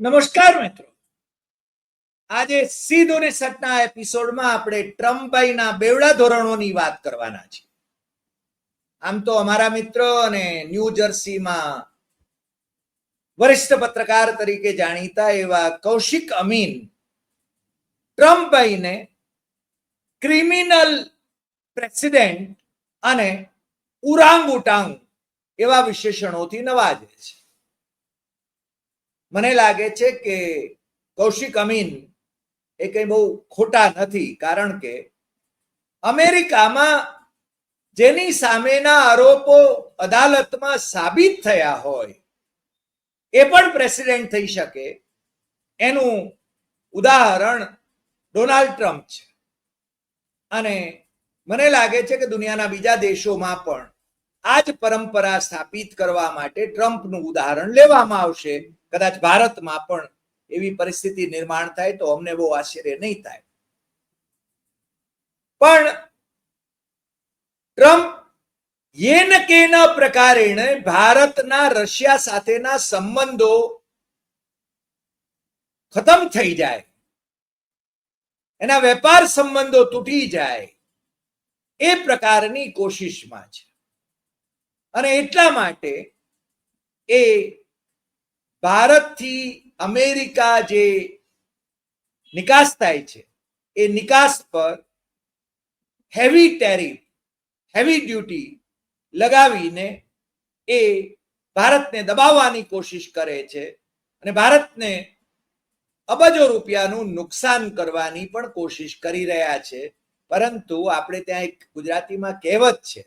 નમસ્કાર મિત્રો. આજે સીધું ને સટના એપિસોડમાં આપણે ટ્રમ્પભાઈના બેવડા ધોરણોની વાત કરવાના છે આમ તો અમારા મિત્રો અને ન્યૂ જર્સીમાં વરિષ્ઠ પત્રકાર તરીકે જાણીતા એવા કૌશિક અમીન ટ્રમ્પભાઈને ક્રિમિનલ પ્રેસિડેન્ટ અને ઉરાંગ ઉટાંગ એવા વિશેષણોથી નવાજે છે. મને લાગે છે કે કૌશિક અમીન એ કઈ બહુ ખોટા નથી, કારણ કે અમેરિકામાં જેની સામેના આરોપો અદાલતમાં સાબિત થયા હોય, એ પણ પ્રેસિડેન્ટ થઈ શકે. એનું ઉદાહરણ ડોનાલ્ડ ટ્રમ્પ છે. અને મને લાગે છે કે દુનિયાના બીજા દેશોમાં પણ આ જ પરંપરા સ્થાપિત કરવા માટે ટ્રમ્પનું ઉદાહરણ લેવામાં આવશે. કદાચ ભારતમાં પણ એવી પરિસ્થિતિ નિર્માણ થાય તો અમને બહુ આશ્ચર્ય નહીં થાય. પણ ટ્રમ્પ યેન કેના પ્રકારેણ ભારતના રશિયા સાથેના સંબંધો ખતમ થઈ જાય. એના વેપાર સંબંધો તૂટી જાય. એ પ્રકારની કોશિશમાં છે. અને એટલા માટે એ ભારતથી અમેરિકા જે નિકાસ થાય છે, એ નિકાસ પર હેવી ટેરિફ હેવી ડ્યુટી લગાવીને એ ભારતને દબાવવાની કોશિશ કરે છે અને ભારતને અબજો રૂપિયાનું નુકસાન કરવાની પણ કોશિશ કરી રહ્યા છે. પરંતુ આપણે ત્યાં એક ગુજરાતીમાં કહેવત છે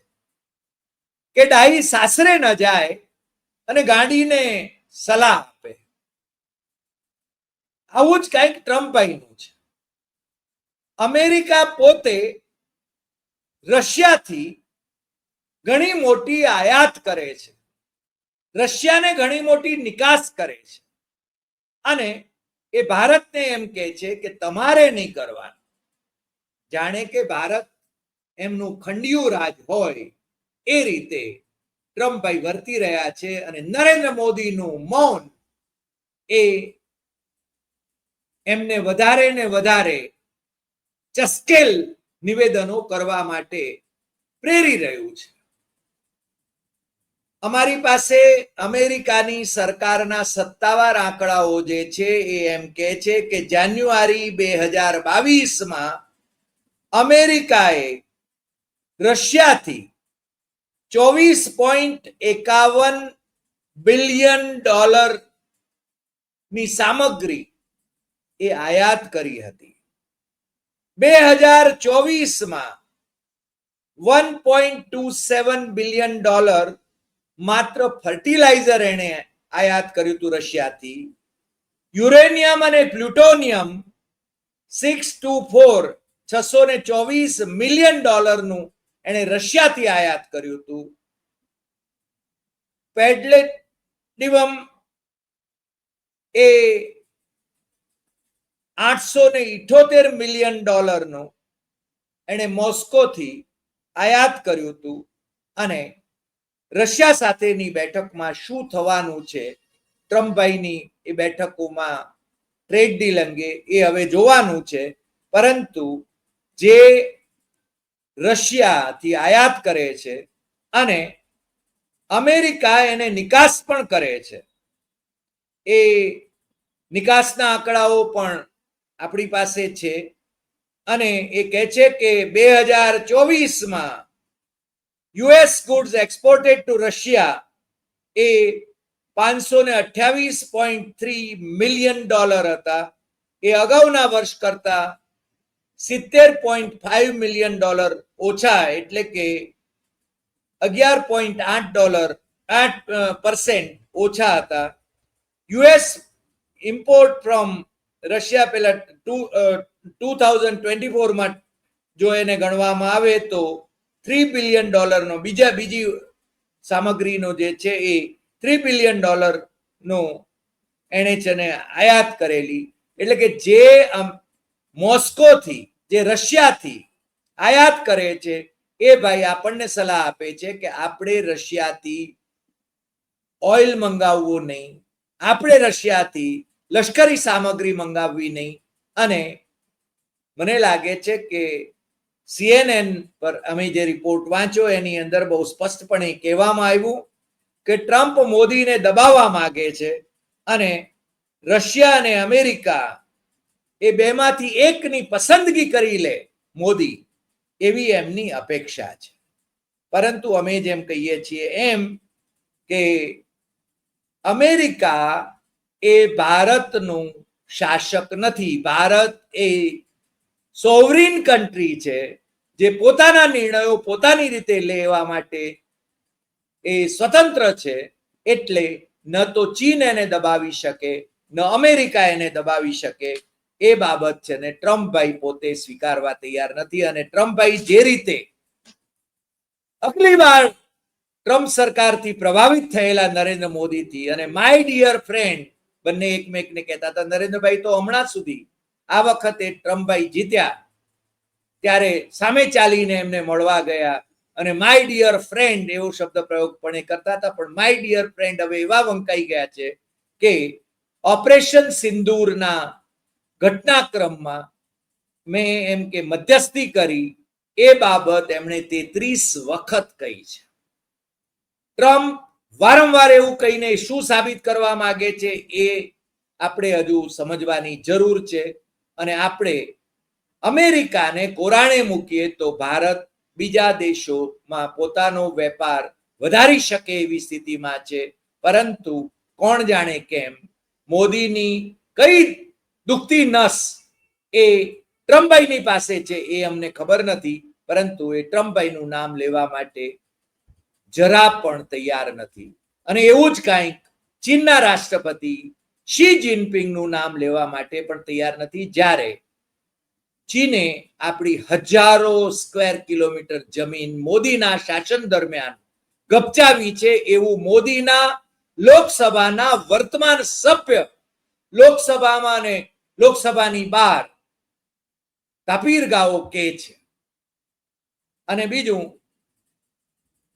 કે ડાહી સાસરે ન જાય અને ગાડીને સલાહ આપે. આવું જ કંઈક ટ્રમ્પભાઈનું છે. અમેરિકા પોતે રશિયાથી ઘણી મોટી આયાત કરે છે. રશિયાને ઘણી મોટી નિકાસ કરે છે. અને એ ભારતને એમ કહે છે કે તમારે નહીં કરવાનું. જાણે કે ભારત એમનું ખંડિયું રાજ હોય એ રીતે ટ્રમ્પભાઈ વર્તી રહ્યા છે અને નરેન્દ્ર મોદીનું મૌન એ એમને વધારે ને વધારે ચસ્કેલ નિવેદનો કરવા માટે પ્રેરી રહ્યું છે. અમારી પાસે અમેરિકાની સરકારના સત્તાવાર આંકડાઓ જે છે એ એમ કે છે કે જાન્યુઆરી બે હજાર બાવીસમાં અમેરિકાએ રશિયાથી ચોવીસ પોઈન્ટ એકાવન બિલિયન ડોલરની સામગ્રી એ આયાત કરી હતી. બે હજાર ચોવીસમાં one point two seven billion dollar માત્ર ફર્ટિલાઇઝર એણે આયાત કર્યું હતું રશિયાથી. યુરેનિયમ અને પ્લુટોનિયમ સિક્સ ટુ ફોર છસો ને ચોવીસ મિલિયન ડોલરનું એણે રશિયાથી આયાત કર્યું હતું. પેડલેટિવમ એ આઠસો ને ઇઠોતેર મિલિયન ડોલરનું એણે મોસ્કોથી આયાત કર્યું હતું અને રશિયા સાથેની બેઠકમાં શું થવાનું છે ટ્રમ્પભાઈની એ બેઠકોમાં ટ્રેડ ડીલ અંગે એ હવે જોવાનું છે. પરંતુ જે રશિયાથી આયાત કરે છે અને અમેરિકા એને નિકાસ પણ કરે છે. એ નિકાસના આંકડાઓ પણ આપણી પાસે છે અને એ કહે છે કે બે હજાર ચોવીસમાં US goods exported to Russia એ પાંચસો ને અઠ્યાવીસ પોઈન્ટ થ્રી મિલિયન ડોલર હતા. એ અગાઉના વર્ષ કરતા સિત્તેર પોઈન્ટ ફાઈવ મિલિયન ડોલર ઓછા એટલે કે અગિયાર પોઈન્ટ આઠ ડોલર આઠ પર્સેન્ટ ઓછા હતા. યુએસ ઇમ્પોર્ટ ફ્રોમ રશિયા પેલા ટુ ટુ થાઉઝન્ડ ટ્વેન્ટી ફોરમાં જો એને ગણવામાં આવે તો થ્રી બિલિયન ડોલરનો બીજા, બીજી સામગ્રીનો જે છે એ થ્રી બિલિયન ડોલરનો એણે છે ને આયાત કરેલી. એટલે કે જે મોસ્કોથી જે રશિયાથી આયાત કરે છે, એ ભાઈ આપણને સલાહ આપે છે કે આપણે રશિયાથી ઓઇલ મંગાવવું નહીં, આપણે રશિયાથી લશ્કરી સામગ્રી મંગાવવી નહીં અને મને લાગે છે કે સીએનએન પર અમે જે રિપોર્ટ વાંચ્યો એની અંદર બહુ સ્પષ્ટપણે કહેવામાં આવ્યું કે ટ્રમ્પ મોદીને દબાવવા માગે છે અને રશિયા અને અમેરિકા એ બેમાંથી એકની પસંદગી કરી લે મોદી, એવી એમની અપેક્ષા છે. પરંતુ અમે જેમ કહીએ છીએ એમ કે અમેરિકા એ ભારતનું શાસક નથી. ભારત એ સોવરીન કન્ટ્રી છે, જે પોતાના નિર્ણયો પોતાની રીતે લેવા માટે એ સ્વતંત્ર છે, એટલે ન તો ચીન એને દબાવી શકે, ન અમેરિકા એને દબાવી શકે એ બાબત છે ને ટ્રમ્પભાઈ પોતે સ્વીકારવા તૈયાર નથી અને ટ્રમ્પભાઈ જે રીતે અગલી વાર ટ્રમ્પ સરકારથી પ્રભાવિત થયેલા નરેન્દ્ર મોદીથી અને માય ડિયર ફ્રેન્ડ બંને એકમેકને કહેતા હતા, નરેન્દ્રભાઈ તો હમણાં સુધી આ વખતે ટ્રમ્પભાઈ જીત્યા. ત્યારે સામે ચાલીને એમને મળવા ગયા અને માય ડિયર ફ્રેન્ડ એવો શબ્દ પ્રયોગ પણ એ કરતા હતા, પણ માય ડિયર ફ્રેન્ડ હવે એવા વંકાઈ ગયા છે કે ઓપરેશન સિંદૂરના ઘટનાક્રમમાં મેં એમ કે મધ્યસ્થી કરી, એ બાબત એમણે તેત્રીસ વખત કહી છે. ટ્રમ્પ વારંવાર એવું કહીને શું સાબિત કરવા માંગે છે એ આપણે હજુ સમજવાની જરૂર છે અને આપણે અમેરિકાને કોરાણે મૂકીએ તો ભારત બીજા દેશોમાં પોતાનો વેપાર વધારી શકે એવી સ્થિતિમાં છે. પરંતુ કોણ જાણે કેમ, મોદીની કઈ દુખતી નસ એ ટ્રમ્પભાઈની પાસે છે એ અમને ખબર નથી, પરંતુ એ ટ્રમ્પભાઈનું નામ લેવા માટે જરા પણ તૈયાર નથી. અને એવું જ કાંઈક ચીનના રાષ્ટ્રપતિ શી જિનપિંગનું નામ લેવા માટે પણ તૈયાર નથી, જ્યારે ચીને આપણી હજારો સ્ક્વેર કિલોમીટર જમીન મોદીના શાસન દરમિયાન ગપચાવી છે, એવું મોદીના લોકસભાના વર્તમાન સભ્ય લોકસભામાં ને લોકસભાની બહાર તાપીર ગાઓ કે છે. અને બીજું,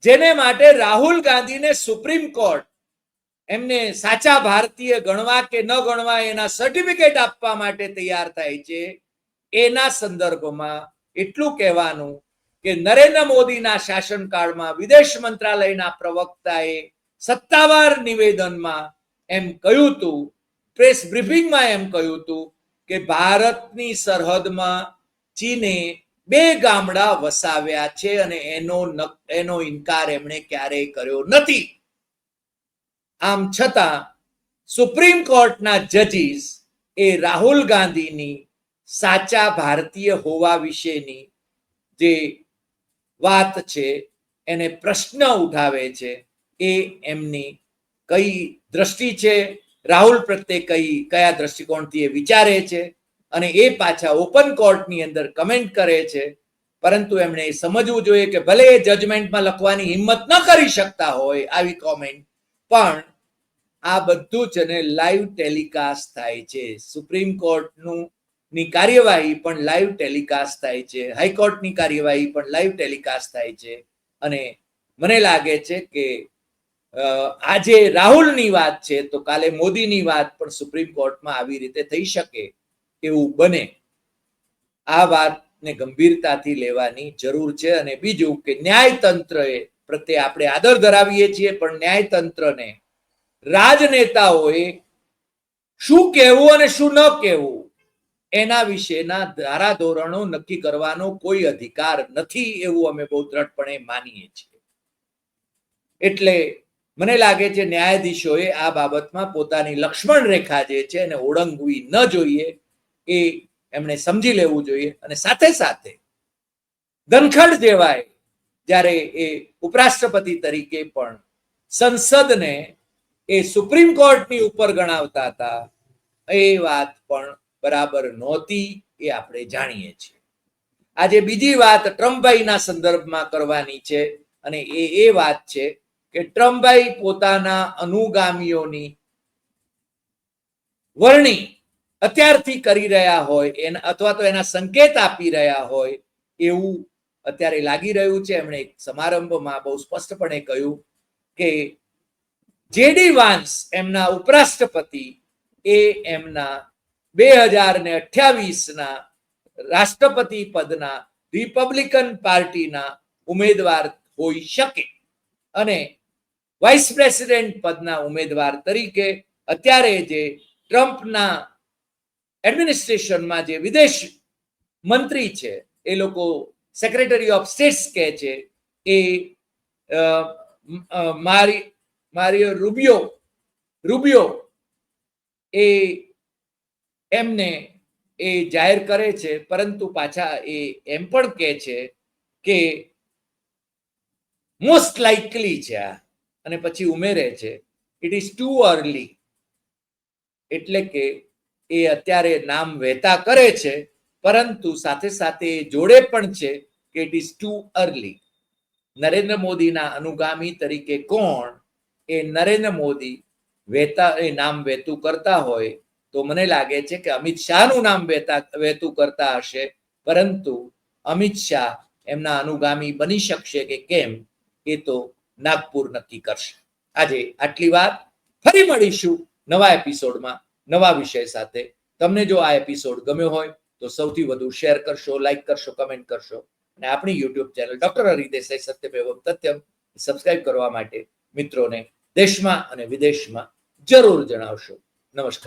જેને માટે રાહુલ ગાંધીને સુપ્રીમ કોર્ટ એમને સાચા ભારતીય ગણવા કે ન ગણવા એના સર્ટિફિકેટ આપવા માટે તૈયાર થાય છે, એના સંદર્ભમાં એટલું કહેવાનું કે નરેન્દ્ર મોદીના શાસનકાળમાં વિદેશ મંત્રાલયના પ્રવક્તાએ સત્તાવાર નિવેદનમાં એમ કહ્યું હતું પ્રેસ બ્રીફિંગમાં એમ કહ્યું હતું કે ભારતની સરહદમાં ચીને બે ગામડા વસાવ્યા છે અને એનો એનો ઇનકાર એમણે ક્યારેય કર્યો નથી. આમ છતાં સુપ્રીમ કોર્ટના જજીસ એ રાહુલ ગાંધીની સાચા ભારતીય હોવા વિશેની જે વાત છે, એને પ્રશ્ન ઉઠાવે છે, એ એમની કઈ દ્રષ્ટિ છે રાહુલ પ્રત્યે કઈ, કયા દ્રષ્ટિકોણથી એ વિચારે છે અને એ પાછા ઓપન કોર્ટની અંદર કમેન્ટ કરે છે. પરંતુ એમણે એ સમજવું જોઈએ કે ભલે એ જજમેન્ટમાં લખવાની હિંમત ન કરી શકતા હોય આવી કોમેન્ટ પણ આ બધું જ અને લાઈવ ટેલિકાસ્ટ થાય છે. સુપ્રીમ કોર્ટનું ની કાર્યવાહી પણ લાઈવ ટેલિકાસ્ટ થાય છે. હાઈકોર્ટની કાર્યવાહી પણ લાઈવ ટેલિકાસ્ટ થાય છે. અને મને લાગે છે કે આજે રાહુલની વાત છે, તો કાલે મોદીની વાત પણ સુપ્રીમ કોર્ટમાં આવી રીતે થઈ શકે એવું બને. આ વાતને ગંભીરતાથી લેવાની જરૂર છે અને બીજું કે ન્યાયતંત્ર પ્રત્યે આપણે આદર ધરાવીએ છીએ, પણ ન્યાયતંત્રને રાજનેતાઓએ શું કહેવું અને શું ન કહેવું એના વિશેના ધારાધોરણો નક્કી કરવાનો કોઈ અધિકાર નથી એવું અમે બહુ દ્રઢપણે માનીએ છીએ. એટલે મને લાગે છે ન્યાયાધીશોએ આ બાબતમાં પોતાની લક્ષ્મણ રેખા જે છે એને ઓળંગવી ન જોઈએ એ એમણે સમજી લેવું જોઈએ અને સાથે સાથે ધનખડ જેવાય જ્યારે એ ઉપરાષ્ટ્રપતિ તરીકે પણ સંસદને એ સુપ્રીમ કોર્ટની ઉપર ગણાવતા હતા, એ વાત પણ બરાબર નહોતી એ આપણે જાણીએ છીએ. આજે બીજી વાત ટ્રમ્પભાઈના સંદર્ભમાં કરવાની છે અને એ એ વાત છે કે ટ્રમ્પભાઈ પોતાના અનુગામીઓની વર્ણી અત્યારથી કરી રહ્યા હોય, એના, અથવા તો એના સંકેત આપી રહ્યા હોય, એવું અત્યારે લાગી રહ્યું છે. એમણે એક સમારંભમાં બહુ સ્પષ્ટપણે કહ્યું કે જેડી વાન્સ એમના ઉપરાષ્ટ્રપતિ એ એમના બે હજાર ને અઠ્યાવીસના રાષ્ટ્રપતિ પદના રિપબ્લિકન પાર્ટીના ઉમેદવાર હોઈ શકે. અને વાઇસ પ્રેસિડેન્ટ પદના ઉમેદવાર તરીકે અત્યારે જે ટ્રમ્પના એડમિનિસ્ટ્રેશનમાં જે વિદેશ મંત્રી છે, એ લોકો સેક્રેટરી ઓફ સ્ટેટ્સ કહે છે, એ મારી મારિયો રૂબિયો રૂબિયો એ એમને એ જાહેર કરે છે, પરંતુ પાછા એ એમ પણ કહે છે કે મોસ્ટ લાઇકલી છે આ. અને પછી ઉમેરે છે. ઇટ ઇઝ ટુ અર્લી એટલે કે એ અત્યારે નામ વહેતા કરે છે, પરંતુ સાથે સાથે એ જોડે પણ છે કે it is too early Narendra મોદીના અનુગામી તરીકે કોણ? એ નરેન્દ્ર મોદી વહેતા, એ નામ વહેતું કરતા હોય તો મને લાગે છે કે અમિત શાહનું નામ વહેતા, વહેતું કરતા હશે. પરંતુ અમિત શાહ એમના અનુગામી બની શકશે કે કેમ એ તો નાગપુર નક્કી કરશે. આજે આટલી વાત. ફરી મળીશું નવા એપિસોડમાં નવા વિષય સાથે. તમને જો આ એપિસોડ ગમ્યો હોય તો સૌથી વધુ શેર કરશો, લાઈક કરશો, કમેન્ટ કરશો. અને આપણી YouTube channel doctor Hari Desai Satyamevam Tathyam subscribe કરવા માટે મિત્રોને દેશમાં અને વિદેશમાં જરૂર જણાવશો. નમસ્કાર.